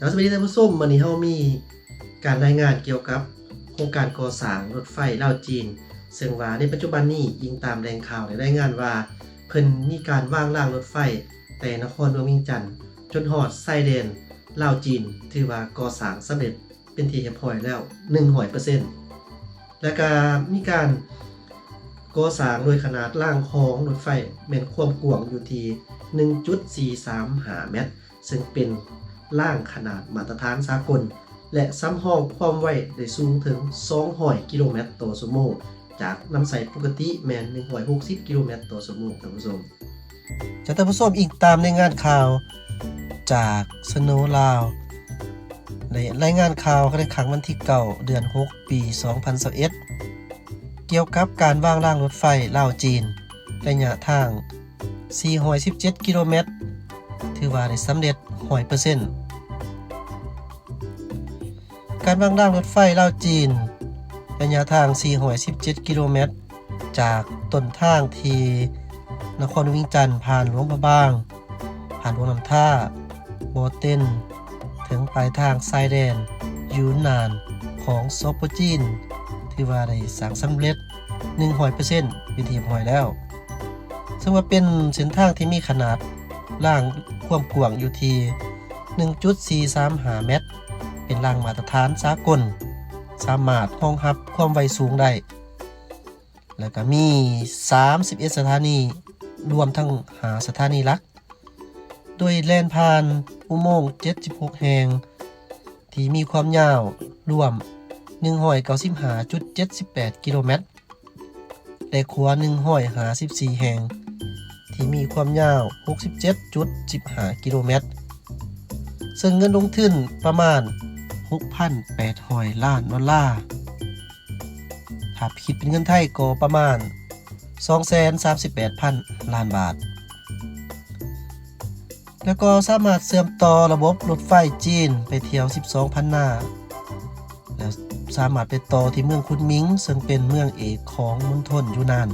แล้วสวัสดีท่านผู้ชมวันนี้เฮามีการรายงานเกี่ยวกับโครงการก่อสร้างรถไฟลาวจีน ซึ่งว่าในปัจจุบันนี้ยิงตามแรงข่าวได้รายงานว่า เพิ่นมีการวางรางรถไฟ แต่นครหลวงเวียงจันทน์จนฮอดไซเดนลาวจีน ถือว่าก่อสร้างสำเร็จเป็นที่เรียบร้อยแล้ว100%แล้วก็มีการก่อสร้างโดยขนาดล่างของรถไฟแม่นความกว้างอยู่ที่1.435เมตร ซึ่งเป็น ล่างขนาดมาตรฐานสากล และซ้ำห้องความไวได้สูงถึง 200 กิโลเมตรต่อชั่วโมงจากน้ำใสปกติแมน160 กิโลเมตรต่อชั่วโมงท่านผู้ชมจากท่านผู้ชมอีกตามในงานข่าวจากสโนลาวในรายงานข่าวในครั้งวันที่เก่าเดือน 6 ปี 2021เกี่ยวกับการวางรางรถไฟลาวจีนระยะทาง 417 กิโลเมตร ถือว่าได้สำเร็จ100%การวางรางรถไฟลาวจีน ระยะทาง 417 กิโลเมตร จากต้นทางที่นครวิ่งจันทน์ผ่านหลวงพระบาง ผ่านหลวงน้ำท่าโบเต้น ถึงปลายทางไซแดน ยูนนานของซอปโปจีน ที่ว่าได้สางสำเร็จ100%เป็นที่เรียบร้อยแล้ว ซึ่งว่าเป็นเส้นทางที่มีขนาด ล่างความกว้างอยู่ที่ 1.435 เมตร เป็นล่างมาตรฐานสากล สามารถรองรับความไวสูงได้ แล้วก็มี 31 สถานี รวมทั้งหาสถานีลัก โดยแล่นผ่านอุโมงค์ 76 แห่ง ที่มีความยาวรวม 195.78 กิโลเมตร และขวา154 แห่ง ที่มีความยาว 67.15 กิโลเมตร ซึ่งเงินลงทุนประมาณ 6,800 ล้านดอลลาร์ ถ้าคิดเป็นเงินไทยก็ประมาณ 238,000 ล้านบาท แล้วก็สามารถเชื่อมต่อระบบรถไฟจีนไปเที่ยว 12,000 หน้า แล้วสามารถไปต่อที่เมืองคุนมิง ซึ่งเป็นเมืองเอกของมณฑลยูนาน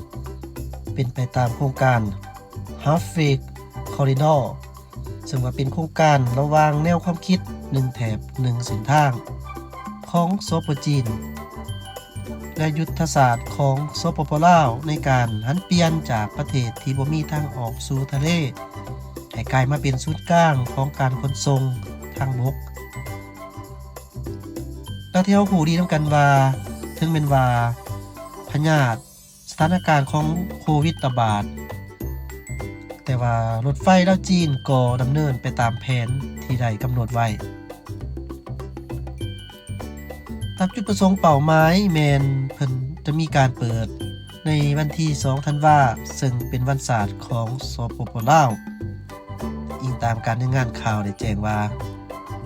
เป็นไปตามโครงการ h a f f i c Corridor ซึ่งว่าเป็นโครงการระหว่างแนวความคิด 1 แถบ 1 เส้นทาง ของโซปจีน และยุทธศาสตร์ของโซปปลาวในการหันเปลี่ยนจากประเทศที่บ่มีทางออกสู่ทะเลให้กลายมาเป็นศูนย์กลางของการขนส่งทางบกแล้วที่เราหูดีน้ำกันว่าถึงเป็นว่าพญาตสถานการณ์ของโควิดระบาด แต่ว่ารถไฟลาวจีนก็ดำเนินไปตามแผนที่ได้กำหนดไว้ตามจุดประสงค์เป้าหมายแมนเพิ่นจะมีการเปิดในวันที่ 2 ธันวาซึ่งเป็นวันศาสตร์ของสปปลาวอิงตามการในงานข่าวได้แจ้งว่า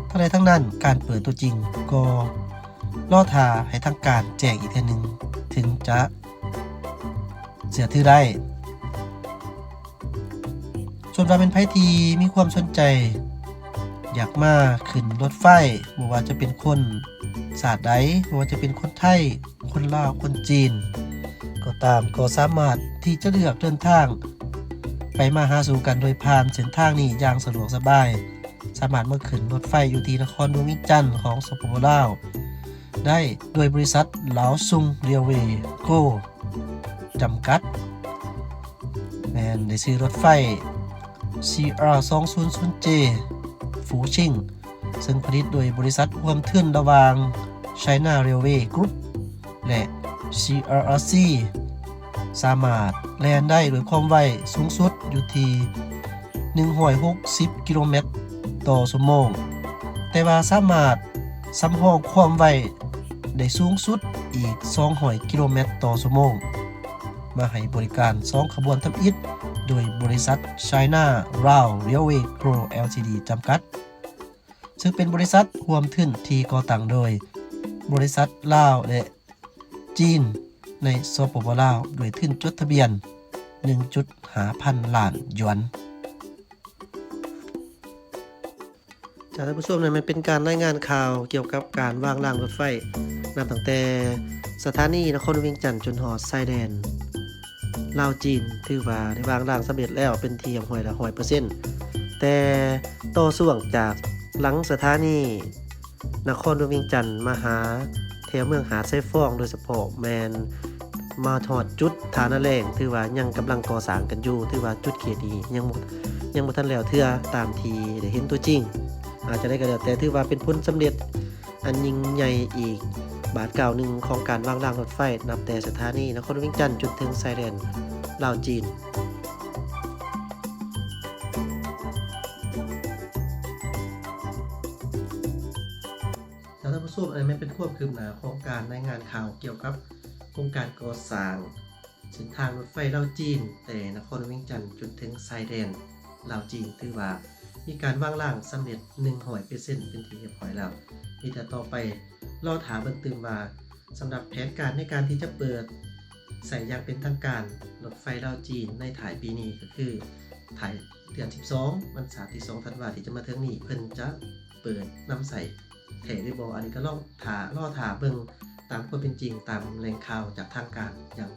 ทั้งใดทั้งนั้นการเปิดตัวจริงก็รอทาให้ทางการแจ้งอีกเทีนึง ถึงจะเสียถือได้ ว่าเป็นไผทีมีความสนใจ อยากมาขึ้นรถไฟบ่ว่าจะเป็นคนศาสตร์ใดบ่ว่าจะเป็นคนไทย คนลาว คนจีน ก็ตามก็สามารถที่จะเลือกเดินทาง ไปมาหาสู่กันโดยผ่านเส้นทางนี้อย่างสะดวกสบาย สามารถมาขึ้นรถไฟอยู่ที่นครหลวงวิจันทน์ของสปปลาวได้โดยบริษัทเหลาซุงเรียวเวโกจำกัดแมนได้ซื้อรถไฟ CR200J ฟูชิงซึ่งผลิตโดยบริษัทร่วมทุนระวาง China Railway Group และ CRRC สามารถแล่นได้ด้วยความไวสูงสุดอยู่ที่160 กิโลเมตร ต่อชั่วโมง แต่ว่าสามารถสำรองความไวได้สูงสุดอีก200กิโลเมตร ต่อชั่วโมง มาให้บริการ 2 ขบวนทำอิฐ โดยบริษัท China Rail Railway Group Ltd จำกัด ซึ่งเป็นบริษัทรวมทุนที่ก่อตั้งโดย บริษัทลาวและจีน ในสปปลาวโดยทุนจดทะเบียน 1.5พันล้านหยวนจากท่านผู้ชมนี่ยมันเป็นการรายงานข่าวเกี่ยวกับการวางรางรถไฟนับตั้งแต่สถานีนครวงเวียงจันทน์จนหอดไซแดน ลาวจีนถือว่าได้วางรางสำเร็จแล้วเป็นที่ยมห้อยละ100%แต่ต่อส่วงจากหลังสถานีนครหลวงเวียงจันทน์มาหาแถวเมืองหาดไส้ฟองโดยเฉพาะแมนมาถอดจุดฐานแรงถือว่ายังกำลังก่อสร้างกันอยู่ถือว่าจุดเขตดียังยังบ่ทันแล้วเทื่อตามทีได้เห็นตัวจริง อาจจะได้ก็แล้วแต่ถือว่าเป็นผลสำเร็จอันยิ่งใหญ่อีก บาทเก่าหนึ่งของการวางรางรถไฟ นับแต่สถานีนครวงเวียงจันทน์จนถึงไซเรนลาวจีนท่านผู้ชมอันนี้เป็นควบคืบหน้าโครงการรายงานข่าวเกี่ยวกับโครงการก่อสร้างเส้นทางรถไฟลาวจีน แต่นครวียงจันทน์จนถึงไซเดนลาวจีนถือว่ามีการวางร่างสำเร็จ1หอยเปอร์เซ็นต์เป็นที่เรียบร้อยแล้วมีแต่ต่อไป รอถามเบิ่งตื่มว่าสำหรับแผนการในการที่จะเปิดใส่ยางเป็นทางการรถไฟลาวจีนในถ่ายปีนี้ก็คือถ่ายเดือน 12 วันเสาร์ที่2ธันวาที่จะมาถึงนี้เพิ่นจะเปิดนำใส่แถหรือบออันนี้ก็ลองถาล่อถาเบิ่งตามความเป็นจริงตามแหล่งข่าวจากทางการอย่าง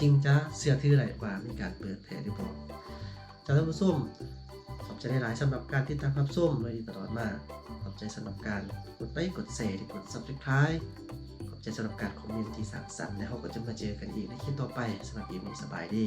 จริงจะเชื่อถือได้ว่ามีการเปิดแถหรือบอจากท่านผู้ชมขอบใจหลายสำหรับการติดตามรับชมเลยตลอดมา ใจสำหรับการกดไลค์กดแชร์กด subscribe ขอบใจสำหรับการคอมเมนต์ที่สั่งสรรค์แล้วเราก็จะมาเจอกันอีกในคลิปต่อไปสำหรับเกมีสบายดี